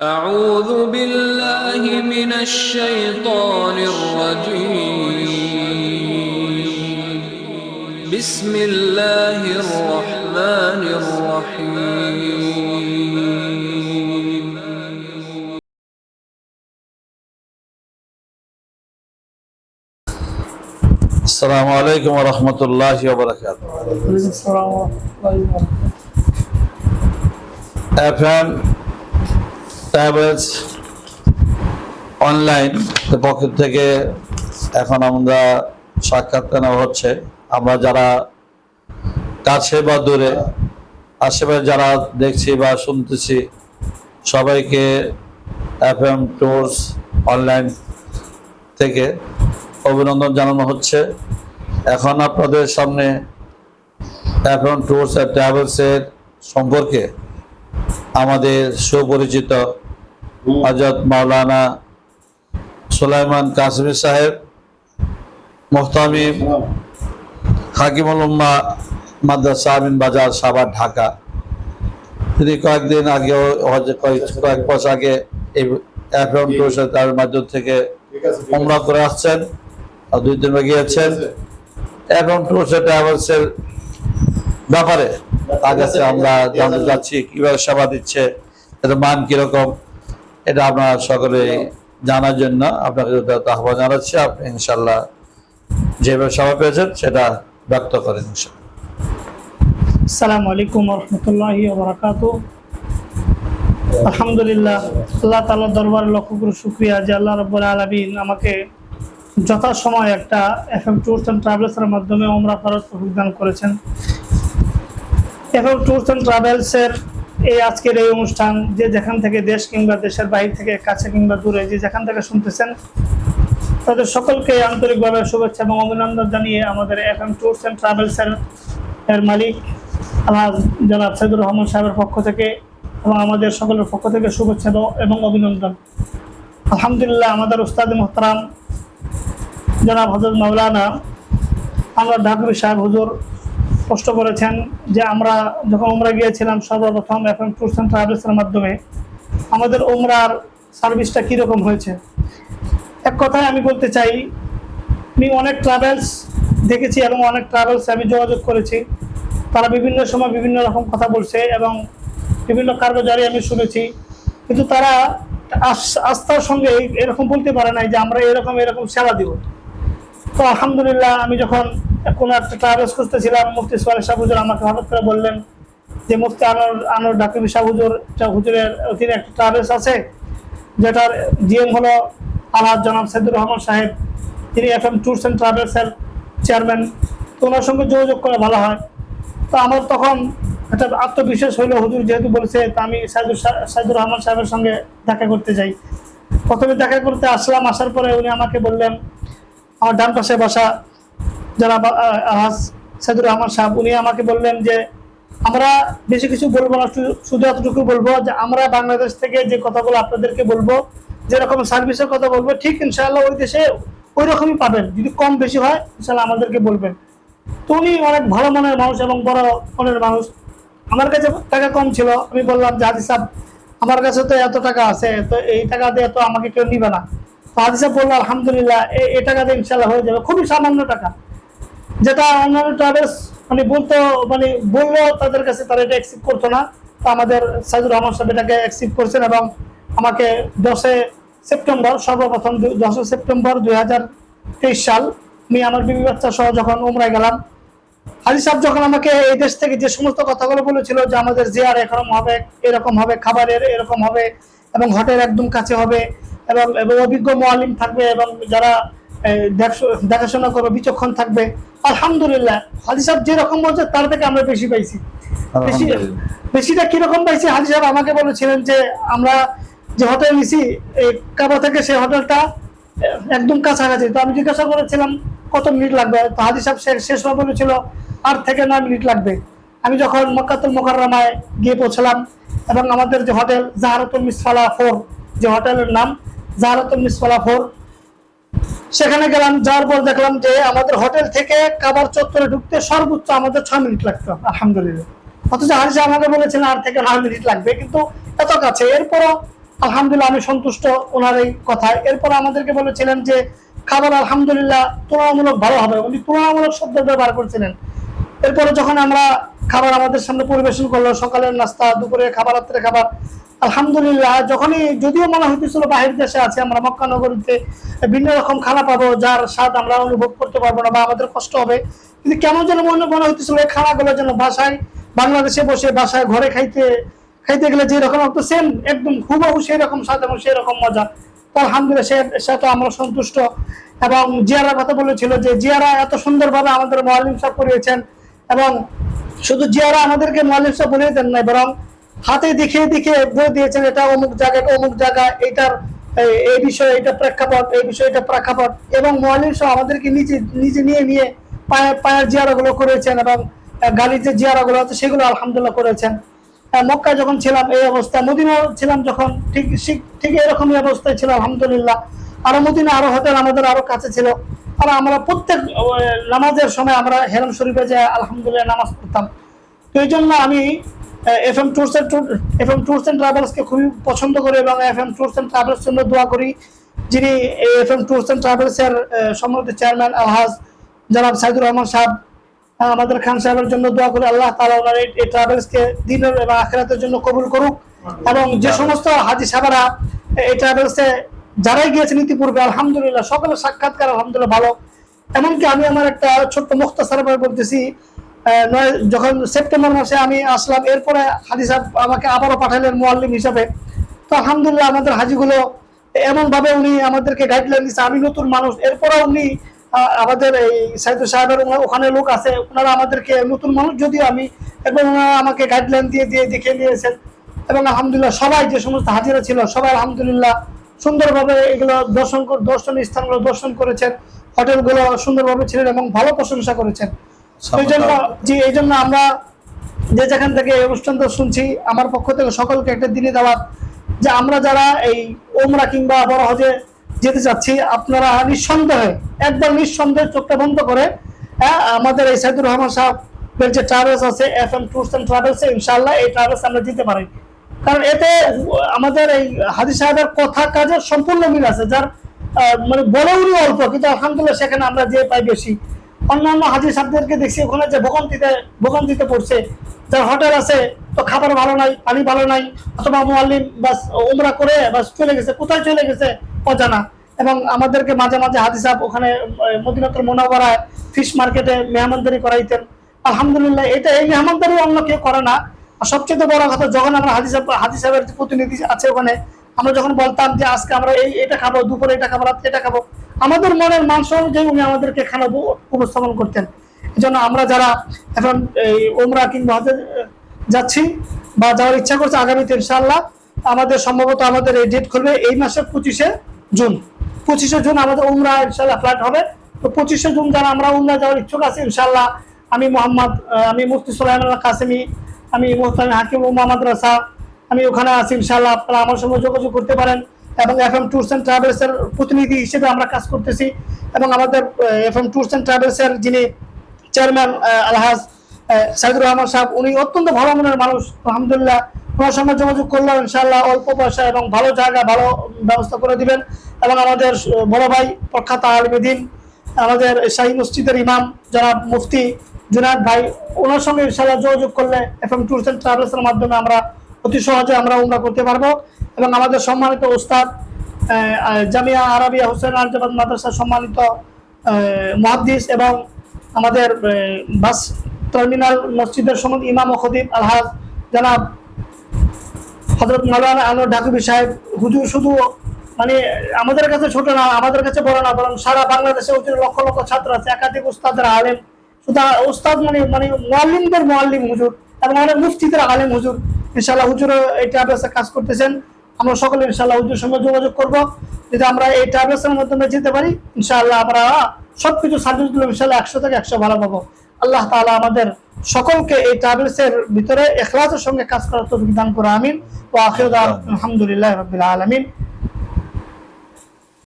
أعوذ بالله من الشيطان الرجيم. بسم الله الرحمن الرحيم. السلام عليكم ورحمة الله وبركاته. السلام ورحمة الله وبركاته. Travels online পক্ষ থেকে এখন আমরা সাক্ষাৎ নেওয়া হচ্ছে। আমরা যারা কাছে বা দূরে, আশেপাশে যারা দেখছি বা শুনতেছি, সবাইকে এফ এম ট্যুরস অনলাইন থেকে অভিনন্দন জানানো হচ্ছে। এখন আপনাদের সামনে এফ এম ট্যুরস অ্যান্ড ট্রাভেলসের সম্পর্কে আমাদের সুপরিচিত হজরত মাওলানা সুলাইমান কাশ্মীর সাহেব মোহতামিম হাকিমুল উম্মা মাদ্রাসা আমিন বাজার, সাভার, ঢাকা। তিনি কয়েকদিন আগেও কয়েক বছর আগে এই ট্যুরস অ্যান্ড মাধ্যম থেকে উমরা করে আসছেন আর দুই দিন গিয়েছেন। ট্যুরস ট্রাভেলসের ব্যাপারে, তার কাছে আমরা জানতে যাচ্ছি কীভাবে সেবা দিচ্ছে, এর মান কীরকম? এটা আপনারা সকলে জানার জন্য আপনাকে আহ্বান জানাচ্ছি আপনি ইনশাল্লাহ যেভাবে সেবা পেয়েছেন সেটা ব্যক্ত করেন আসসালামু আলাইকুম রহমতুল্লাহি আলহামদুলিল্লাহ, আল্লাহ তাআলার দরবার লক্ষ করে শুক্রিয়া যে আল্লাহ রব্বুল আলামিন আমাকে যথাসময় একটা এফএম ট্যুরস অ্যান্ড ট্রাভেলসের মাধ্যমে ওমরা ফেরত দান করেছেন। এফএম ট্যুরস অ্যান্ড ট্রাভেলসের এই আজকের এই অনুষ্ঠান, যে যেখান থেকে দেশ কিংবা দেশের বাইরে থেকে কাছে কিংবা দূরে যে যেখান থেকে শুনতেছেন, তাদের সকলকে আন্তরিকভাবে শুভেচ্ছা এবং অভিনন্দন জানিয়ে আমাদের এফএম ট্যুরস অ্যান্ড ট্রাভেলসের এর মালিক আলহাজ জনাব সাইদুর রহমান সাহেবের পক্ষ থেকে এবং আমাদের সকলের পক্ষ থেকে শুভেচ্ছা এবং- এবং অভিনন্দন। আলহামদুলিল্লাহ, আমাদের উস্তাদ মোহতারাম জনাব হজরত মাওলানা আমরা ঢাকুর সাহেব হুজুর স্পষ্ট করেছেন যে আমরা যখন উমরা গিয়েছিলাম সর্বপ্রথম এখন ট্যুরস অ্যান্ড ট্রাভেলসের মাধ্যমে, আমাদের উমরার সার্ভিসটা কীরকম হয়েছে? এক কথায় আমি বলতে চাই, আমি অনেক ট্রাভেলস দেখেছি এবং অনেক ট্রাভেলস আমি যোগাযোগ করেছি। তারা বিভিন্ন সময় বিভিন্ন রকম কথা বলছে এবং বিভিন্ন কার্যজারি আমি শুনেছি। কিন্তু তারা আস- আস্থার সঙ্গে এরকম বলতে পারে নাই যে আমরা এরকম এরকম সেবা দিব। তো আলহামদুলিল্লাহ আমি যখন কোনো একটা ট্রাভেলস খুঁজতেছিলাম, মুফতি সোয়াল শাহ হুজুর আমাকে হঠাৎ করে বললেন যে, মুফতি আনোয়ার আনোয়ার ডাকিবি শাহ হুজুর হুজুরের অধীনে একটা ট্রাভেলস আছে, যেটার জিএম হলো আলহাজ জনাব সাইদুর রহমান সাহেব। তিনি এফ এম ট্যুরস অ্যান্ড ট্রাভেলসের চেয়ারম্যান। তো ওনার সঙ্গে যোগাযোগ করে ভালো হয়। তো আমার তখন একটা আত্মবিশ্বাস হইল, হুজুর যেহেতু বলেছে তা আমি সাইদুর সাইদুর রহমান সাহেবের সঙ্গে দেখা করতে যাই। প্রথমে দেখা করতে আসলাম, আসার পরে উনি আমাকে বললেন, আমার ডান পাশে বসা। যারা আলহাজ সাইদুর রহমান সাহেব, উনি আমাকে বললেন যে, আমরা বেশি কিছু বলব না শুধু এতটুকু বলব যে, আমরা বাংলাদেশ থেকে যে কথাগুলো আপনাদেরকে বলব, যেরকম সার্ভিসের কথা বলব, ঠিক ইনশাআল্লাহ ওই দেশে ওই রকমই পাবেন। যদি কম বেশি হয়, ইনশাআল্লাহ আমাদেরকে বলবেন। তো উনি অনেক ভালো মনের মানুষ এবং বড় মনের মানুষ। আমার কাছে টাকা কম ছিল। আমি বললাম যে, হাজি সাহেব, আমার কাছে তো এত টাকা আছে, তো এই টাকা দিয়ে তো আমাকে কেউ নিবে না। তো হাজি সাহেব বলল, আলহামদুলিল্লাহ এই টাকা দিয়ে ইনশাল্লাহ হয়ে যাবে। খুবই সামান্য টাকা। যেটা অন্যান্য ট্রাভেলস মানে বলতো মানে বলল তাদের কাছে, তারা এটা অ্যাকসেপ্ট করতো না। তো আমাদের সাইদুর রহমান সাহেব এটাকে অ্যাকসেপ্ট করছেন এবং আমাকে দশে সেপ্টেম্বর, সর্বপ্রথম দশই সেপ্টেম্বর দুই হাজার তেইশ সাল, আমি আমার বিবি বাচ্চা সহ যখন উমরায় গেলাম, হাজি সাহেব যখন আমাকে এই দেশ থেকে যে সমস্ত কথাগুলো বলেছিল যে আমাদের জিয়ার এরকম হবে এরকম হবে, খাবারের এরকম হবে এবং হোটেল একদম কাছে হবে এবং অভিজ্ঞ মোয়ালিম থাকবে এবং যারা দেখাশোনা করবে, বিচক্ষণ থাকবে আলহামদুলিল্লাহ হাজি সাহেব যেরকম বলছে তার থেকে আমরা বেশি পাইছি। বেশি বেশিটা কীরকম পাইছি? হাজি সাহেব আমাকে বলেছিলেন যে আমরা যে হোটেল নিছি এই কাবা থেকে সেই হোটেলটা একদম কাছাকাছি। তো আমি জিজ্ঞাসা করেছিলাম কত মিনিট লাগবে? তো হাজি সাহেব শেষ সময় বলেছিল আট থেকে নয় মিনিট লাগবে। আমি যখন মক্কাতুল মোকাররমায় গিয়ে পৌঁছলাম এবং আমাদের যে হোটেল জাহারাতুল মিসফালা ফোর যে হোটেলের নাম জাহারাতুল মিসফালা ফোর সেখানে গেলাম, যাওয়ার পর দেখলাম যে আমাদের হোটেল থেকে কাবার চত্বরে ঢুকতে সর্বোচ্চ আমাদের ছয় মিনিট লাগতো, আলহামদুলিল্লাহ। অথচ হারিসা আমাকে বলেছেন আর থেকে নয় মিনিট লাগবে। কিন্তু এত কাছে। এরপরও আলহামদুলিল্লাহ আমি সন্তুষ্ট ওনার এই কথায়। এরপর আমাদেরকে বলেছিলেন যে, খাবার আলহামদুলিল্লাহ তুলনামূলক ভালো হবে। উনি তুলনামূলক শব্দ ব্যবহার করছিলেন। এরপরে যখন আমরা খাবার আমাদের সামনে পরিবেশন করল, সকালের নাস্তা দুপুরে খাবার রাত্রে খাবার আলহামদুলিল্লাহ, যখনই যদিও মনে হইতেছিল বাহির দেশে আছে, আমরা মক্কা নগরীতে ভিন্ন রকম খানা পাবো, যার স্বাদ আমরা অনুভব করতে পারব না বা আমাদের কষ্ট হবে। কিন্তু কেমন যেন মনে মনে হইতেছিল এই খানাগুলো যেন বাসায়, বাংলাদেশে বসে বাসায় ঘরে খাইতে খাইতে গেলে যে রকম একটু সেম একদম হুবহু সেই রকম স্বাদ এবং সেই রকম মজা। তো আলহামদুলিল্লাহ, সে সেটা আমরা সন্তুষ্ট। এবং জিয়ারার কথা বলেছিল যে জিয়ারা এত সুন্দরভাবে আমাদের মোয়ালিম করিয়েছেন এবং শুধু জিয়ারা আমাদেরকে মোয়ালিম সাহেব বলিয়ে দেন নাই, বরং হাতে দেখে দেখে বই দিয়েছেন এটা অমুক জায়গা অমুক জায়গা এটার এই- বিষয়ে এটা প্রেক্ষাপট এই বিষয়ে এটা প্রেক্ষাপট এবং মোয়ালিম সাহেব আমাদেরকে নিজে নিজে নিয়ে নিয়ে পায়ে পায়ের জিয়ারাগুলো করেছেন এবং গালির যে জিয়ারাগুলো আছে সেগুলো আলহামদুলিল্লাহ করেছেন। আহ, মক্কায় যখন ছিলাম এই অবস্থা মদিনা ছিলাম যখন ঠিক ঠিক- এরকমই অবস্থায় ছিল আলহামদুলিল্লাহ। আরও মদিনা আরও হোটেল আমাদের আরও কাছে ছিল। আর আমরা প্রত্যেক নামাজের সময় আমরা হেরাম শরীফে যে আলহামদুলিল্লাহ নামাজ পড়তাম। তো এই জন্য আমি F M tours and F M tours and ট্রাভেলসকে খুবই পছন্দ করি এবং F M tours and travels জন্য দোয়া করি যিনি এফ এম ট্যুরস অ্যান্ড ট্রাভেলসের সম্মানিত চেয়ারম্যান আলহাজ জনাব সাইদুর রহমান সাহেব আমাদের খান সাহেবের জন্য দোয়া করি আল্লাহ তালা ওনার এই- ট্রাভেলসকে দিনের এবং আখেরাতের জন্য কবুল করুক এবং যে সমস্ত হাজি সাহেবেরা এই ট্রাভেলসে যারাই গিয়েছেন ইতিপূর্বে আলহামদুলিল্লাহ সকলের সাক্ষাৎকার আলহামদুলিল্লাহ ভালো। এমনকি আমি আমার একটা ছোট্ট মুক্তাসার বলতেছি যখন সেপ্টেম্বর মাসে আমি আসলাম, এরপরে হাজি সাহেব আমাকে আবারও পাঠালেন মোয়াল্লিম হিসাবে। তো আলহামদুলিল্লাহ আমাদের হাজিগুলো এমন ভাবে উনি আমাদেরকে গাইডলাইন দিচ্ছে আমি নতুন মানুষ। এরপরে উনি আমাদের এই সাইদুর সাহেবের ওখানে লোক আছে ওনারা আমাদেরকে নতুন মানুষ যদিও আমি, এবং ওনারা আমাকে গাইডলাইন দিয়ে দিয়ে দেখে দিয়েছেন। এবং আলহামদুলিল্লাহ সবাই যে সমস্ত হাজিরা ছিল, সবাই আলহামদুলিল্লাহ সুন্দরভাবে এগুলো দর্শন দর্শনীয় স্থানগুলো দর্শন করেছেন, হোটেলগুলো সুন্দরভাবে ছিলেন এবং ভালো প্রশংসা করেছেন। এই জন্য জি এই জন্য আমরা যে যেখান থেকে এই অনুষ্ঠানটা শুনছি আমার পক্ষ থেকে সকলকে একটা দিনে দেওয়ার যে আমরা যারা এই ওমরা কিংবা বড় হজে যেতে চাচ্ছি আপনারা নিঃসন্দেহে একবার নিঃসন্দেহে চোখটা বন্ধ করে হ্যাঁ, আমাদের এই সাইদুর রহমান সাহেবের যে ট্রাভেলস আছে F M tours and travels ইনশাল্লাহ এই ট্রাভেলস আমরা যেতে পারি। কারণ এতে আমাদের এই হাজি সাহেবের কথা কাজের সম্পূর্ণ মিল আছে যার আহ, মানে বলে উনি অল্প কিন্তু আলহামদুলিল্লাহ সেখানে আমরা যে পাই বেশি। অন্যান্য হাজি সাহেবদেরকে দেখছি ওখানে যে ভোগান্তিতে ভোগান্তিতে পড়ছে। যার হোটেল আছে, তো খাবার ভালো নাই, পানি ভালো নাই, অথবা মোয়াল্লিম বাস, উমরা করে বাস চলে গেছে, কোথায় চলে গেছে অজানা। এবং আমাদেরকে মাঝে মাঝে হাজি সাহেব ওখানে মদিনাতুল মোনাওয়ারায় ফিশ মার্কেটে মেহমানদারি করাইতেন। আলহামদুলিল্লাহ, এটা এই মেহমানদারি অন্য কেউ করে না। আর সবচেয়ে বড় কথা, যখন আমরা হাজি সাহেব হাজি সাহেবের প্রতিনিধি আছে ওখানে, আমরা যখন বলতাম যে আজকে আমরা এই, এটা খাব, দুপুরে এটা খাব, রাত্রে এটা খাব আমাদের মনের মাংস অনুযায়ী উনি আমাদেরকে খানা উপস্থাপন করতেন। এই জন্য আমরা যারা এখন এই ওমরা কিংবা হজে যাচ্ছি বা যাওয়ার ইচ্ছা করছে আগামীতে ইনশাল্লাহ আমাদের সম্ভবত আমাদের এই ডেট খুলবে এই মাসের পঁচিশে জুন। পঁচিশে জুন আমাদের উমরা ইনশাল্লাহ ফ্লাইট হবে। তো পঁচিশে জুন যারা আমরা উমরা যাওয়ার ইচ্ছুক আছি ইনশাল্লাহ আমি মোহাম্মদ আমি মুফতি সোলাইম কাসেমি, আমি মোহতামি হাকিম উমা মাদ্রাসা, আমি ওখানে আছি ইনশাল্লাহ আপনারা আমার সঙ্গে যোগাযোগ করতে পারেন। এবং এফ এম ট্যুরস অ্যান্ড ট্রাভেলসের প্রতিনিধি হিসেবে আমরা কাজ করতেছি এবং আমাদের এফ এম ট্যুরস অ্যান্ড ট্রাভেলসের যিনি চেয়ারম্যান আলহাজ সাইদুর রহমান সাহেব, উনি অত্যন্ত ভালো মনের মানুষ। আলহামদুলিল্লাহ, ওনার সঙ্গে যোগাযোগ করলেও ইনশাল্লাহ অল্প পয়সা এবং ভালো জায়গা, ভালো ব্যবস্থা করে দিবেন। এবং আমাদের বড় ভাই প্রখ্যাত আলমেদিন আমাদের শাহী মসজিদের ইমাম জনাব মুফতি জুনায়দ ভাই, ওনার সঙ্গে ইনশাল্লাহ যোগাযোগ করলে এফ এম ট্যুরস অ্যান্ড ট্রাভেলসের মাধ্যমে আমরা অতি সহজে আমরা উমরা করতে পারব। এবং আমাদের সম্মানিত আহ, জামিয়া আরবিয়া হোসেন আলজাবাদ মাদ্রাসার সম্মানিত মহাদিস এবং আমাদের বাস টার্মিনাল মসজিদের সময় ইমাম ও খদিব আলহাজ জানাব হজরত মাওলানা আনোয়ার ঢাকুবি সাহেব। হুজুর শুধু মানে আমাদের কাছে ছোট না আমাদের কাছে বড় না বরং সারা বাংলাদেশে হুজুর লক্ষ লক্ষ ছাত্র আছে একাধিক উস্তাদের আলেম। শুধু উস্তাদ মানে মানে মোয়াল্লিমদের মোয়াল্লিম হুজুর এবং অনেক মুফতিদের আলেম হুজুর। ইনশাল্লাহ হুজুর এই ট্রাভেলসে কাজ করতেছেন। আমরা সকলে ইনশাল্লাহ হুজুর সঙ্গে যোগাযোগ করব যদি আমরা এই ট্রাভেলসের মাধ্যমে যেতে পারি। ইনশাআল্লাহ আমরা সবকিছু সার্ভিসগুলো ইনশাল্লাহ একশো থেকে একশো ভালো পাবো। আল্লাহ তালা আমাদের সকলকে এই ট্রাভেলসের ভিতরে এখলাসের সঙ্গে কাজ করার তো দান করে আমিন। ও আখির আলহামদুলিল্লাহ রবিল্লা আলামিন।